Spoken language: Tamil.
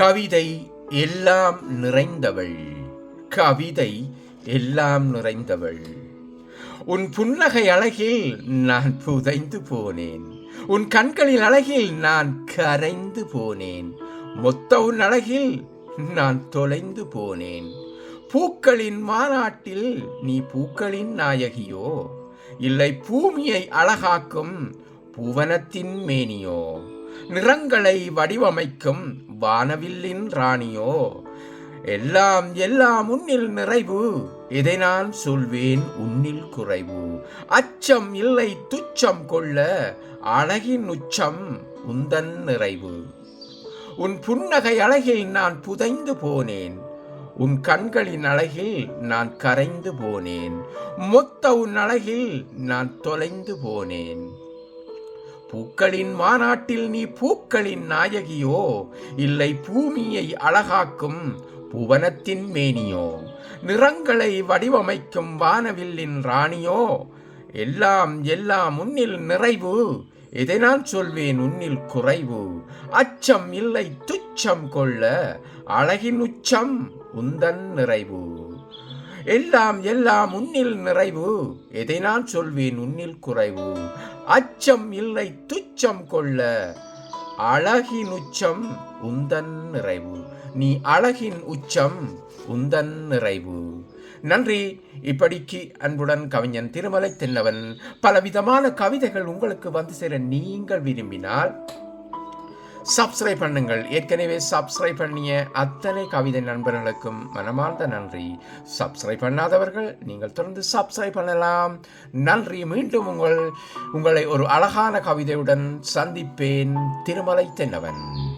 கவிதை எல்லாம் நிறைந்தவள். கவிதை எல்லாம் நிறைந்தவள். உன் புன்னகை அழகில் நான் புதைந்து போனேன். உன் கண்களின் அழகில் நான் கரைந்து போனேன். மொத்த உன் அழகில் நான் தொலைந்து போனேன். பூக்களின் மாநாட்டில் நீ பூக்களின் நாயகியோ? இல்லை பூமியை அழகாக்கும் புவனத்தின் மேனியோ? நிறங்களை வடிவமைக்கும் வானவில்லின் ராணியோ. எல்லாம் எல்லாம் உன்னில் நிறைவு. இதை நான் சொல்வேன் உன்னில் குறைவு. அச்சம் இல்லை துச்சம் கொள்ள அழகின் உச்சம் உந்தன் நிறைவு. உன் புன்னகை அழகில் நான் புதைந்து போனேன். உன் கண்களின் அழகில் நான் கரைந்து போனேன். மொத்த உன் அழகில் நான் தொலைந்து போனேன். பூக்களின் மாநாட்டில் நீ பூக்களின் நாயகியோ இல்லை பூமியை அழகாக்கும் புவனத்தின் மேனியோ நிறங்களை வடிவமைக்கும் வானவில்லின் ராணியோ எல்லாம் எல்லாம் உன்னில் நிறைவு எதை நான் சொல்வேன் உன்னில் குறைவு? அச்சம் இல்லை துச்சம் கொள்ள அழகின் உச்சம் உந்தன் நிறைவு. எல்லாம் எல்லாம் உன்னில் நிறைவு. எதை நான் சொல்வேன் உன்னில் குறைவு? அச்சம் இல்லை துச்சம் கொள்ள. அழகின் உச்சம் உந்தன் நிறைவு. நீ அழகின் உச்சம் உந்தன் நிறைவு. நன்றி. இப்படிக்கு அன்புடன் கவிஞன் திருமலை தென்னவன் பலவிதமான கவிதைகள் உங்களுக்கு வந்து சேர நீங்கள் விரும்பினால் சப்ஸ்கிரைப் பண்ணுங்கள். ஏற்கனவே சப்ஸ்கிரைப் பண்ணிய அத்தனை கவிதை நண்பர்களுக்கும் மனமார்ந்த நன்றி. சப்ஸ்கிரைப் பண்ணாதவர்கள் நீங்கள் தொடர்ந்து சப்ஸ்கிரைப் பண்ணலாம். நன்றி. மீண்டும் உங்கள் உங்களை ஒரு அழகான கவிதையுடன் சந்திப்பேன். திருமலை தென்னவன்.